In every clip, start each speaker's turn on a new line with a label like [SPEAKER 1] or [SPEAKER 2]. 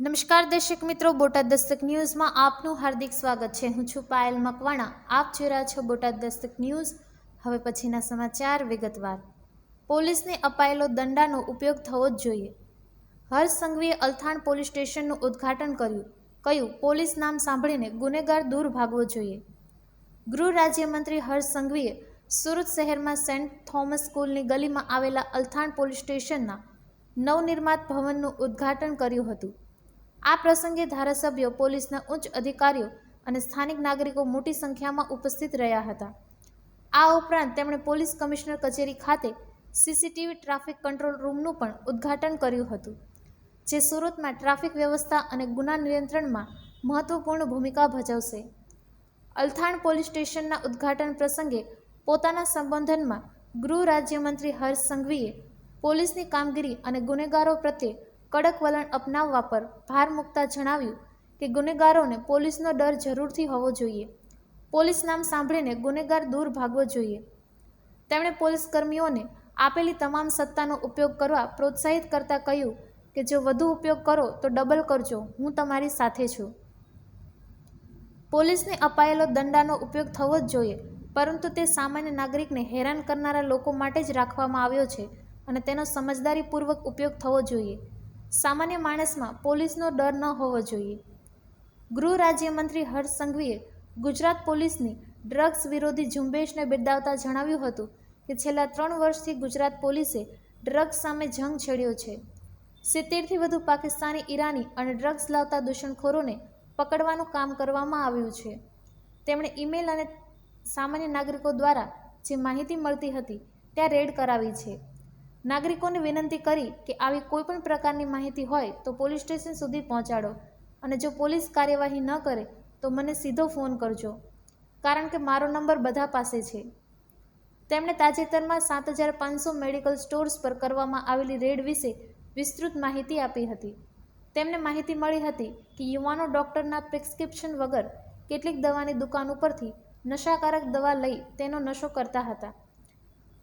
[SPEAKER 1] નમસ્કાર દર્શક મિત્રો, બોટાદ દસ્તક ન્યૂઝમાં આપનું હાર્દિક સ્વાગત છે. હું છું પાયલ મકવાણા. આપ જોઈ રહ્યા છો બોટાદ દસ્તક ન્યૂઝ. હવે પછીના સમાચાર વિગતવાર. પોલીસને અપાયેલો દંડાનો ઉપયોગ થવો જ જોઈએ. હર્ષ સંઘવીએ અલથાણ પોલીસ સ્ટેશનનું ઉદ્ઘાટન કર્યું. કહ્યું, પોલીસ નામ સાંભળીને ગુનેગાર દૂર ભાગવો જોઈએ. ગૃહ રાજ્યમંત્રી હર્ષ સંઘવીએ સુરત શહેરમાં સેન્ટ થોમસ સ્કૂલની ગલીમાં આવેલા અલથાણ પોલીસ સ્ટેશનના નવનિર્માત ભવનનું ઉદ્ઘાટન કર્યું હતું. આ પ્રસંગે ધારાસભ્યો, પોલીસના ઉચ્ચ અધિકારીઓ અને સ્થાનિક નાગરિકો મોટી સંખ્યામાં ઉપસ્થિત રહ્યા હતા. આ ઉપરાંત તેમણે પોલીસ કમિશનર કચેરી ખાતે સીસીટીવી ટ્રાફિક કંટ્રોલ રૂમનું પણ ઉદ્ઘાટન કર્યું હતું, જે સુરતમાં ટ્રાફિક વ્યવસ્થા અને ગુના નિયંત્રણમાં મહત્વપૂર્ણ ભૂમિકા ભજવશે. અલથાણ પોલીસ સ્ટેશનના ઉદ્ઘાટન પ્રસંગે પોતાના સંબોધનમાં ગૃહ રાજ્યમંત્રી હર્ષ સંઘવીએ પોલીસની કામગીરી અને ગુનેગારો પ્રત્યે કડક વલણ અપનાવવા પર ભાર મૂકતા જણાવ્યું કે ગુનેગારોને પોલીસનો ડર જરૂરથી હોવો જોઈએ. પોલીસ નામ સાંભળીને ગુનેગાર દૂર ભાગવો જોઈએ. તેમણે પોલીસ કર્મીઓને આપેલી તમામ સત્તાનો ઉપયોગ કરવા પ્રોત્સાહિત કરતા કહ્યું કે જો વધુ ઉપયોગ કરો તો ડબલ કરજો, હું તમારી સાથે છું. પોલીસને અપાયેલો દંડાનો ઉપયોગ થવો જ જોઈએ, પરંતુ તે સામાન્ય નાગરિકને હેરાન કરનારા લોકો માટે જ રાખવામાં આવ્યો છે અને તેનો સમજદારીપૂર્વક ઉપયોગ થવો જોઈએ. સામાન્ય માણસમાં પોલીસનો ડર ન હોવો જોઈએ. ગૃહ રાજ્યમંત્રી હર્ષ સંઘવીએ ગુજરાત પોલીસની ડ્રગ્સ વિરોધી ઝુંબેશને બિરદાવતા જણાવ્યું હતું કે છેલ્લા ત્રણ વર્ષથી ગુજરાત પોલીસે ડ્રગ્સ સામે જંગ છેડ્યો છે. સિત્તેરથી વધુ પાકિસ્તાની, ઈરાની અને ડ્રગ્સ લાવતા દૂષણખોરોને પકડવાનું કામ કરવામાં આવ્યું છે. તેમણે ઈમેલ અને સામાન્ય નાગરિકો દ્વારા જે માહિતી મળતી હતી, ત્યાં રેડ કરાવી છે. નાગરિકોને વિનંતી કરી કે આવી કોઈપણ પ્રકારની માહિતી હોય તો પોલીસ સ્ટેશન સુધી પહોંચાડો. અને જો પોલીસ કાર્યવાહી ન કરે, તો મને સીધો ફોન કરજો. કારણ કે મારો નંબર બધા પાસે છે. તેમણે તાજેતરમાં સાત હજાર પાંચસો મેડિકલ સ્ટોર્સ પર કરવામાં આવેલી રેડ વિશે વિસ્તૃત માહિતી આપી હતી. તેમને માહિતી મળી હતી કે યુવાનો ડૉક્ટરના પ્રિસ્ક્રિપ્શન વગર કેટલીક દવાની દુકાન ઉપરથી નશાકારક દવા લઈ તેનો નશો કરતા હતા.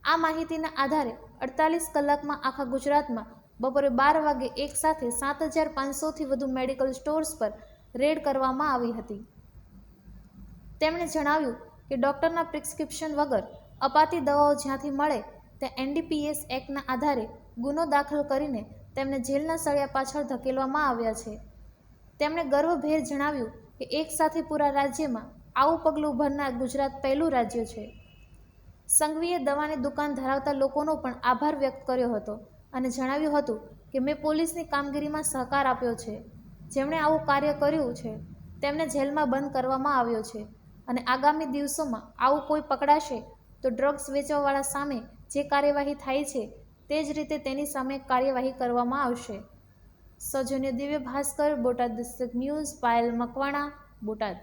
[SPEAKER 1] આ માહિતીના આધારે અડતાલીસ કલાકમાં આખા ગુજરાતમાં બપોરે બાર વાગે એક સાથે સાત હજાર પાંચસોથી વધુ મેડિકલ સ્ટોર્સ પર રેડ કરવામાં આવી હતી. તેમણે જણાવ્યું કે ડૉક્ટરના પ્રિસ્ક્રિપ્શન વગર અપાતી દવાઓ જ્યાંથી મળે, ત્યાં એનડીપીએસ એક્ટના આધારે ગુનો દાખલ કરીને તેમને જેલના સળિયા પાછળ ધકેલવામાં આવ્યા છે. તેમણે ગર્વભેર જણાવ્યું કે એક સાથે પૂરા રાજ્યમાં આવું પગલું ભરનાર ગુજરાત પહેલું રાજ્ય છે. સંઘવીએ દવાની દુકાન ધરાવતા લોકોનો પણ આભાર વ્યક્ત કર્યો હતો અને જણાવ્યું હતું કે, મેં પોલીસની કામગીરીમાં સહકાર આપ્યો છે. જેમણે આવું કાર્ય કર્યું છે, તેમને જેલમાં બંધ કરવામાં આવ્યો છે. અને આગામી દિવસોમાં આવું કોઈ પકડાશે તો ડ્રગ્સ વેચવાવાળા સામે જે કાર્યવાહી થાય છે, તે જ રીતે તેની સામે કાર્યવાહી કરવામાં આવશે. સૌજન્ય દિવ્ય ભાસ્કર, બોટાદ ડિસ્ટ્રિક્ટ ન્યૂઝ, પાયલ મકવાણા, બોટાદ.